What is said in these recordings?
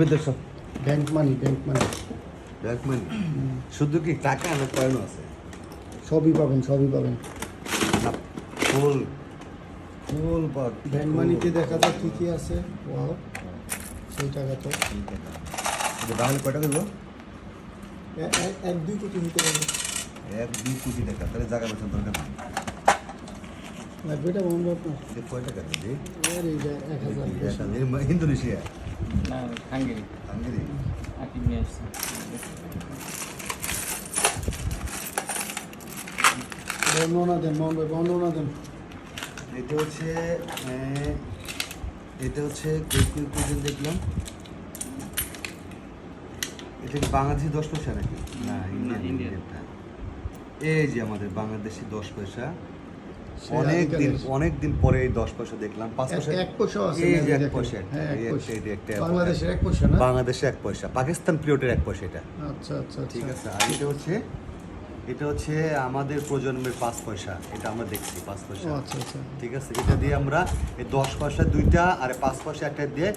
ভিতরে সব bank money bank money bank money শুধু কি টাকা না কয়েনও আছে? সবই পাবেন সবই পাবেন। ফুল ফুল ব্যাংক মানিতে দেখা যায় কী কী আছে। ওয়াও সেই টাকা তো তাহলে কয়টা দেবো? এক দুই কোটি নিতে পারবে। এক দুই কোটি টাকা তাহলে জায়গা বেতন দরকার নেই এটা বন্ধ আপনার কয় টাকা। ইন্দোনেশিয়া? হাঙ্গেরি। হাঙ্গেরি? নিয়ে বর্ণনা দেন বর্ণনা এটা হচ্ছে এটা হচ্ছে কৈকুল দেখলাম। এটা কি বাংলাদেশি দশ পয়সা নাকি? না ইন্ডিয়ান। এই যে আমাদের বাংলাদেশি দশ পয়সা। অনেক দিন অনেক দিন পরে এই দশ পয়সা দেখলাম। পাঁচ পয়সা এক পয়সাও আছে এই যে এক পয়সা হ্যাঁ, পয়সা। বাংলাদেশের এক পয়সা না? বাংলাদেশে এক পয়সা পাকিস্তান পিরিয়ডের এক পয়সা এটা। আচ্ছা আচ্ছা ঠিক আচ্ছা আছে আর এটা হচ্ছে এটা হচ্ছে আমাদের প্রজন্মের পাঁচ পয়সা এটা আমরা দেখছি পাঁচ পয়সা। আচ্ছা আচ্ছা। ঠিক আছে এটা দিয়ে আমরা এই দশ পয়সা দুইটা আর পাঁচ পয়সা একটা দিয়ে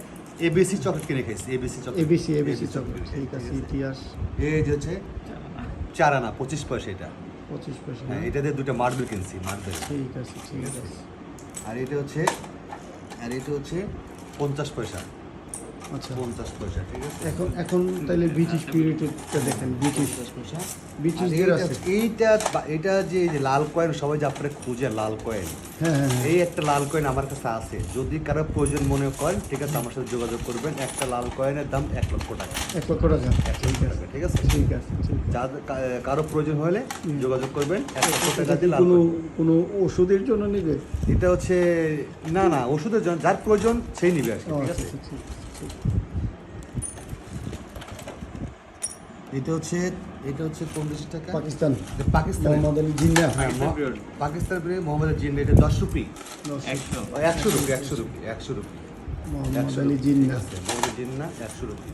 এবিসি চকলেট কিনে খেয়েছি ABC chocolate. ABC ABC chocolate ঠিক আছে ইতিহাস। এই যে হচ্ছে চার আনা পঁচিশ পয়সা এটা। পঁচিশ পয়সা? হ্যাঁ এটা দিয়ে দুটো মার্বেল কিনছি মার্বেল ঠিক আছে ঠিক আছে। আর এটা হচ্ছে আর এটা হচ্ছে পঞ্চাশ পয়সা। আচ্ছা। পঞ্চাশ পয়সা ঠিক আছে? এখন এখন তাহলে ব্রিটিশ পিরিয়ডটা দেখেন ব্রিটিশ পয়সা। ব্রিটিশদের এইটা এইটা এটা যে লাল কয়েন সবাই যে আপনারা খুঁজে লাল কয়েন হ্যাঁ হ্যাঁ হ্যাঁ। এই একটা লাল কয়েন আমার কাছে আছে। যদি কারও প্রয়োজন মনে করেন ঠিক আছে আমার সাথে যোগাযোগ করবেন। একটা লাল কয়েনের দাম এক লক্ষ টাকা। এক লক্ষ টাকা। এক লক্ষ টাকা ঠিক আছে? ঠিক কা- কারও প্রয়োজন হলে যোগাযোগ করবেন। এক লক্ষ টাকা এটা দিয়ে কোনো কোনো ওষুধের জন্য নেবে? এটা হচ্ছে না না ওষুধের জন্য যার প্রয়োজন সেই নিবে আর ঠিক আচ্ছা আছে? আচ্ছা। এটা হচ্ছে এটা হচ্ছে কোন টাকা। পাকিস্তান। পাকিস্তান মোহাম্মদ আলী জিন্না। হ্যাঁ পাকিস্তান মোহাম্মদ জিন্দ এটা দশ রুপি। একশো। একশো রুপি একশো রুপি একশো রুপি। মোহাম্মদ আলী জিন্না। মোহাম্মদ জিন্না একশো রুপি।